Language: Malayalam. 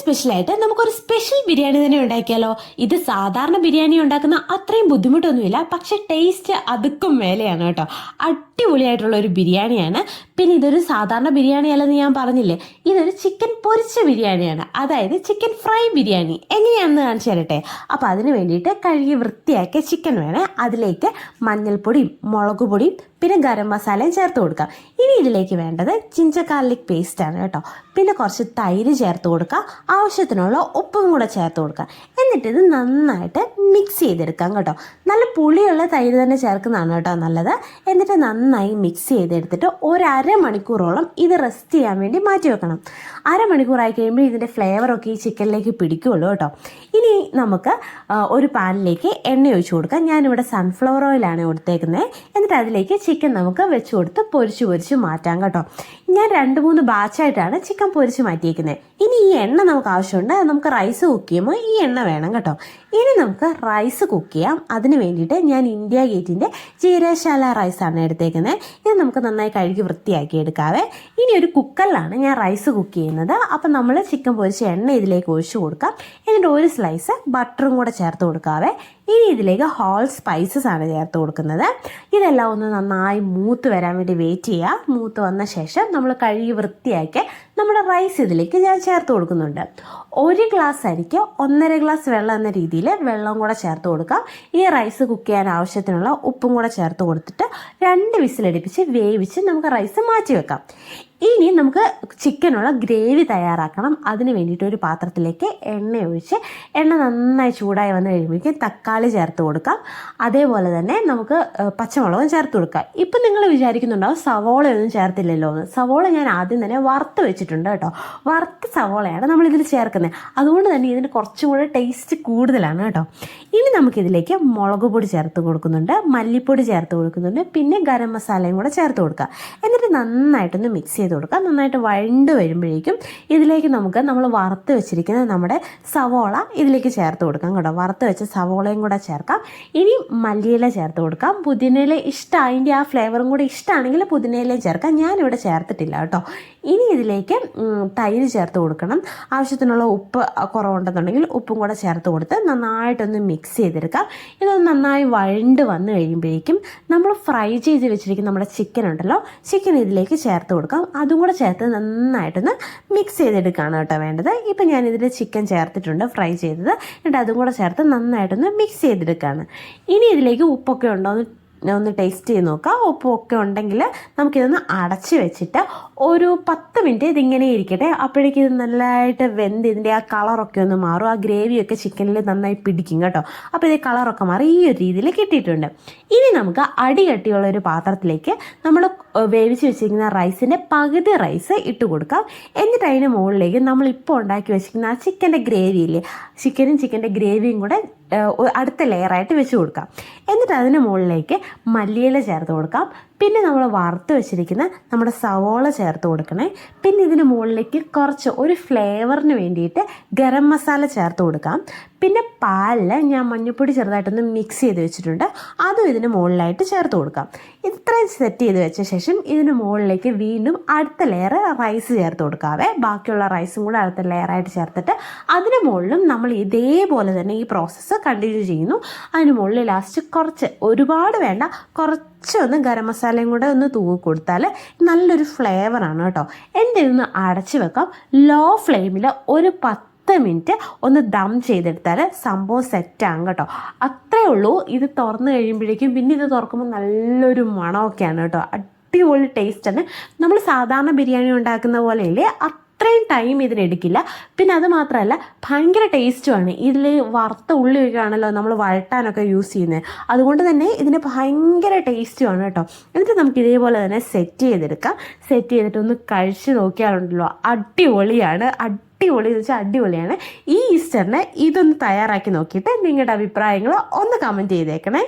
സ്പെഷ്യലായിട്ട് നമുക്കൊരു സ്പെഷ്യൽ ബിരിയാണി തന്നെ ഉണ്ടാക്കിയാലോ? ഇത് സാധാരണ ബിരിയാണി ഉണ്ടാക്കുന്ന അത്രയും ബുദ്ധിമുട്ടൊന്നുമില്ല. പക്ഷെ ടേസ്റ്റ് അതുക്കും മേലെയാണ് കേട്ടോ. അടിപൊളിയായിട്ടുള്ള ഒരു ബിരിയാണിയാണ്. പിന്നെ ഇതൊരു സാധാരണ ബിരിയാണി അല്ലെന്ന് ഞാൻ പറഞ്ഞില്ലേ? ഇതൊരു ചിക്കൻ പൊരിച്ച ബിരിയാണിയാണ്. അതായത് ചിക്കൻ ഫ്രൈ ബിരിയാണി. എങ്ങനെയാണെന്ന് കാണിച്ചു തരട്ടെ? അപ്പോൾ അതിന് വേണ്ടിയിട്ട് കഴുകി വൃത്തിയാക്കിയ ചിക്കൻ വേണേ. അതിലേക്ക് മഞ്ഞൾപ്പൊടിയും മുളക് പൊടിയും പിന്നെ ഗരം മസാലയും ചേർത്ത് കൊടുക്കാം ഇനി ഇതിലേക്ക് വേണ്ടത് ജിഞ്ചർ ഗാർലിക് പേസ്റ്റ് ആണ് കേട്ടോ. പിന്നെ കുറച്ച് തൈര് ചേർത്ത് കൊടുക്കുക. ആവശ്യത്തിനുള്ള ഉപ്പും കൂടെ ചേർത്ത് കൊടുക്കുക. എന്നിട്ട് ഇത് നന്നായിട്ട് മിക്സ് ചെയ്തെടുക്കാം കേട്ടോ. നല്ല പുളിയുള്ള തൈര് തന്നെ ചേർക്കുന്നതാണ് കേട്ടോ നല്ലത്. എന്നിട്ട് നന്നായി മിക്സ് ചെയ്തെടുത്തിട്ട് ഒരു അരമണിക്കൂറോളം ഇത് റെസ്റ്റ് ചെയ്യാൻ വേണ്ടി മാറ്റി വെക്കണം. അരമണിക്കൂറായി കഴിയുമ്പോൾ ഇതിന്റെ ഫ്ലേവറൊക്കെ ഈ ചിക്കനിലേക്ക് പിടിക്കുള്ളൂ കേട്ടോ. ഇനി നമുക്ക് ഒരു പാനിലേക്ക് എണ്ണ ഒഴിച്ചു കൊടുക്കാം. ഞാനിവിടെ സൺഫ്ലവർ ഓയിലാണ് കൊടുത്തേക്കുന്നത് എന്നിട്ട് അതിലേക്ക് ചിക്കൻ നമുക്ക് വെച്ച് കൊടുത്ത് പൊരിച്ച് പൊരിച്ച് മാറ്റാം കേട്ടോ. ഞാൻ രണ്ട് മൂന്ന് ബാച്ചായിട്ടാണ് ചിക്കൻ പൊരിച്ച് മാറ്റിയേക്കുന്നത് ഇനി ഈ എണ്ണ നമുക്ക് ആവശ്യമുണ്ട്. നമുക്ക് റൈസ് കുക്ക് ചെയ്യുമ്പോൾ ഈ എണ്ണ വേണം കേട്ടോ. ഇനി നമുക്ക് റൈസ് കുക്ക് ചെയ്യാം. അതിന് വേണ്ടിയിട്ട് ഞാൻ ഇന്ത്യ ഗേറ്റിന്റെ ജീരശാല റൈസാണ് എടുത്തേക്കുന്നത്. ഇത് നമുക്ക് നന്നായി കഴുകി വൃത്തിയാക്കി എടുക്കാവേ. ഇനി ഒരു കുക്കറിലാണ് ഞാൻ റൈസ് കുക്ക് ചെയ്യുന്നത്. അപ്പം നമ്മൾ ചിക്കൻ പൊരിച്ച എണ്ണ ഇതിലേക്ക് ഒഴിച്ചു കൊടുക്കാം. എന്നിട്ട് ഒരു സ്ലൈസ് ബട്ടറും കൂടെ ചേർത്ത് കൊടുക്കാവേ. ഇനി ഇതിലേക്ക് ഹോൾ സ്പൈസസ് ആണ് ചേർത്ത് കൊടുക്കുന്നത്. ഇതെല്ലാം ഒന്ന് നന്നായി മൂത്ത് വരാൻ വേണ്ടി വെയിറ്റ് ചെയ്യുക. മൂത്ത് വന്ന ശേഷം നമ്മൾ കഴുകി വൃത്തിയാക്കി നമ്മുടെ റൈസ് ഇതിലേക്ക് ഞാൻ ചേർത്ത് കൊടുക്കുന്നുണ്ട്. ഒരു ഗ്ലാസ് അരിക്ക് ഒന്നര ഗ്ലാസ് വെള്ളം എന്ന രീതിയിൽ വെള്ളം കൂടെ ചേർത്ത് കൊടുക്കാം. ഈ റൈസ് കുക്ക് ചെയ്യാൻ ആവശ്യത്തിനുള്ള ഉപ്പും കൂടെ ചേർത്ത് കൊടുത്തിട്ട് രണ്ട് വിസിലടിപ്പിച്ച് വേവിച്ച് നമുക്ക് റൈസ് മാറ്റി വെക്കാം. ഇനി നമുക്ക് ചിക്കനുള്ള ഗ്രേവി തയ്യാറാക്കണം. അതിന് വേണ്ടിയിട്ട് ഒരു പാത്രത്തിലേക്ക് എണ്ണ ഒഴിച്ച് എണ്ണ നന്നായി ചൂടായി വന്ന് കഴിയുമ്പോഴേക്കും തക്കാളി ചേർത്ത് കൊടുക്കാം. അതേപോലെ തന്നെ നമുക്ക് പച്ചമുളകും ചേർത്ത് കൊടുക്കാം. ഇപ്പം നിങ്ങൾ വിചാരിക്കുന്നുണ്ടാവും സവോളയൊന്നും ചേർത്തില്ലല്ലോ എന്ന്. സവോള ഞാൻ ആദ്യം തന്നെ വറുത്ത് വെച്ചിട്ടുണ്ട് കേട്ടോ. വറുത്ത സവോളയാണ് നമ്മൾ ഇതിൽ ചേർക്കുന്നത്. അതുകൊണ്ട് തന്നെ ഇതിന് കുറച്ചും കൂടെ ടേസ്റ്റ് കൂടുതലാണ് കേട്ടോ. ഇനി നമുക്കിതിലേക്ക് മുളക് പൊടി ചേർത്ത് കൊടുക്കുന്നുണ്ട്. മല്ലിപ്പൊടി ചേർത്ത് കൊടുക്കുന്നുണ്ട്. പിന്നെ ഗരം മസാലയും കൂടെ ചേർത്ത് കൊടുക്കുക എന്നിട്ട് നന്നായിട്ടൊന്ന് മിക്സ് ചെയ്ത് കൊടുക്കുക. നന്നായിട്ട് വഴണ്ട് വരുമ്പോഴേക്കും ഇതിലേക്ക് നമുക്ക് നമ്മൾ വറുത്ത് വെച്ചിരിക്കുന്ന നമ്മുടെ സവോള ഇതിലേക്ക് ചേർത്ത് കൊടുക്കാം കേട്ടോ. വറുത്ത് വെച്ച സവോളയും കൂടെ ചേർക്കാം. ഇനി മല്ലിയില ചേർത്ത് കൊടുക്കാം. പുതിനയില ഇഷ്ടം അതിന്റെ ആ ഫ്ലേവറും കൂടെ ഇഷ്ടമാണെങ്കിൽ പുതിനയിലയും ചേർക്കാം. ഞാനിവിടെ ചേർത്തിട്ടില്ല കേട്ടോ. ഇനി ഇതിലേക്ക് തൈര് ചേർത്ത് കൊടുക്കണം. ആവശ്യത്തിനുള്ള ഉപ്പ് കുറവുണ്ടെന്നുണ്ടെങ്കിൽ ഉപ്പും കൂടെ ചേർത്ത് കൊടുത്ത് നന്നായിട്ടൊന്ന് മിക്സ് ചെയ്തെടുക്കാം. ഇതൊന്ന് നന്നായി വഴണ്ട് വന്ന് കഴിയുമ്പോഴേക്കും നമ്മൾ ഫ്രൈ ചെയ്ത് വെച്ചിരിക്കുന്ന നമ്മുടെ ചിക്കൻ ഉണ്ടല്ലോ ചിക്കൻ ഇതിലേക്ക് ചേർത്ത് കൊടുക്കാം. അതും കൂടെ ചേർത്ത് നന്നായിട്ടൊന്ന് മിക്സ് ചെയ്തെടുക്കുകയാണ് കേട്ടോ വേണ്ടത്. ഇപ്പം ഞാനിതിൽ ചിക്കൻ ചേർത്തിട്ടുണ്ട് ഫ്രൈ ചെയ്തത്. എന്നിട്ട് അതും കൂടെ ചേർത്ത് നന്നായിട്ടൊന്ന് മിക്സ് ചെയ്തെടുക്കുകയാണ് ഇനി ഇതിലേക്ക് ഉപ്പൊക്കെ ഉണ്ടോ? എന്ന് ഒന്ന് ടേസ്റ്റ് ചെയ്ത് നോക്കാം. ഉപ്പൊക്കെ ഉണ്ടെങ്കിൽ നമുക്കിതൊന്ന് അടച്ച് വെച്ചിട്ട് ഒരു പത്ത് മിനിറ്റ് ഇതിങ്ങനെ ഇരിക്കട്ടെ. അപ്പോഴേക്കും ഇത് നല്ലതായിട്ട് വെന്ത് ഇതിന്റെ ആ കളറൊക്കെ ഒന്ന് മാറും. ആ ഗ്രേവിയൊക്കെ ചിക്കനിൽ നന്നായി പിടിക്കും കേട്ടോ. അപ്പോൾ ഇത് കളറൊക്കെ മാറി ഈ ഒരു രീതിയിൽ കിട്ടിയിട്ടുണ്ട്. ഇനി നമുക്ക് അടി കട്ടിയുള്ള ഒരു പാത്രത്തിലേക്ക് നമ്മൾ വേവിച്ച് വെച്ചിരിക്കുന്ന റൈസിന്റെ പകുതി റൈസ് ഇട്ട് കൊടുക്കാം. എന്നിട്ട് അതിന് മുകളിലേക്ക് നമ്മൾ ഇപ്പോൾ ഉണ്ടാക്കി വെച്ചിരിക്കുന്ന ആ ചിക്കന്റെ ഗ്രേവിയില്ലേ ചിക്കനും ചിക്കന്റെ ഗ്രേവിയും കൂടെ അടുത്ത ലെയറായിട്ട് വെച്ച് കൊടുക്കാം. എന്നിട്ട് അതിന് മുകളിലേക്ക് മല്ലിയില ചേർത്ത് കൊടുക്കാം. പിന്നെ നമ്മൾ വറുത്ത് വെച്ചിരിക്കുന്ന നമ്മുടെ സവോള ചേർത്ത് കൊടുക്കണേ. പിന്നെ ഇതിന് മുകളിലേക്ക് കുറച്ച് ഒരു ഫ്ലേവറിന് വേണ്ടിയിട്ട് ഗരം മസാല ചേർത്ത് കൊടുക്കാം. പിന്നെ പാലിൽ ഞാൻ മഞ്ഞൾപ്പൊടി ചെറുതായിട്ടൊന്ന് മിക്സ് ചെയ്ത് വെച്ചിട്ടുണ്ട്. അതും ഇതിന് മുകളിലായിട്ട് ചേർത്ത് കൊടുക്കാം. ഇത്രയും സെറ്റ് ചെയ്ത് വെച്ച ശേഷം ഇതിന് മുകളിലേക്ക് വീണ്ടും അടുത്ത ലെയർ റൈസ് ചേർത്ത് കൊടുക്കാവേ. ബാക്കിയുള്ള റൈസും കൂടെ അടുത്ത ലെയറായിട്ട് ചേർത്തിട്ട് അതിന് മുകളിലും നമ്മൾ ഇതേപോലെ തന്നെ ഈ പ്രോസസ്സ് കണ്ടിന്യൂ ചെയ്യുന്നു. അതിന് മുകളിൽ ലാസ്റ്റ് കുറച്ച് ഒരുപാട് വേണ്ട. കുറച്ചൊന്ന് ഗരം മസാലയും കൂടെ ഒന്ന് തൂക്കി കൊടുത്താൽ നല്ലൊരു ഫ്ലേവറാണ് കേട്ടോ. എന്റെ ഇതൊന്ന് അടച്ചു വെക്കാം. ലോ ഫ്ലെയിമിൽ ഒരു പത്ത് മിനിറ്റ് ഒന്ന് ദം ചെയ്തെടുത്താൽ സംഭവം സെറ്റാകും കേട്ടോ. അത്രേ ഉള്ളൂ. ഇത് തുറന്ന് കഴിയുമ്പോഴേക്കും പിന്നെ ഇത് തുറക്കുമ്പോൾ നല്ലൊരു മണമൊക്കെയാണ് കേട്ടോ. അടിപൊളി ടേസ്റ്റ് ആണ്. നമ്മൾ സാധാരണ ബിരിയാണി ഉണ്ടാക്കുന്ന പോലെയല്ലേ അത്രയും ടൈം ഇതിനെടുക്കില്ല പിന്നെ അത് മാത്രമല്ല ഭയങ്കര ടേസ്റ്റുമാണ് ഇതിൽ വറുത്ത ഉള്ളിയൊക്കെയാണല്ലോ നമ്മൾ വഴട്ടാനൊക്കെ യൂസ് ചെയ്യുന്നത് അതുകൊണ്ട് തന്നെ ഇതിന് ഭയങ്കര ടേസ്റ്റുമാണ് കേട്ടോ. എന്നിട്ട് നമുക്ക് ഇതേപോലെ തന്നെ സെറ്റ് ചെയ്തെടുക്കാം. സെറ്റ് ചെയ്തിട്ട് ഒന്ന് കഴിച്ച് നോക്കിയാലുണ്ടല്ലോ അടിപൊളിയാണ്. അടിപൊളി എന്ന് വെച്ചാൽ അടിപൊളിയാണ്. ഈ ഈസ്റ്ററിന് ഇതൊന്ന് തയ്യാറാക്കി നോക്കിയിട്ട് നിങ്ങളുടെ അഭിപ്രായങ്ങൾ ഒന്ന് കമന്റ് ചെയ്തേക്കണേ.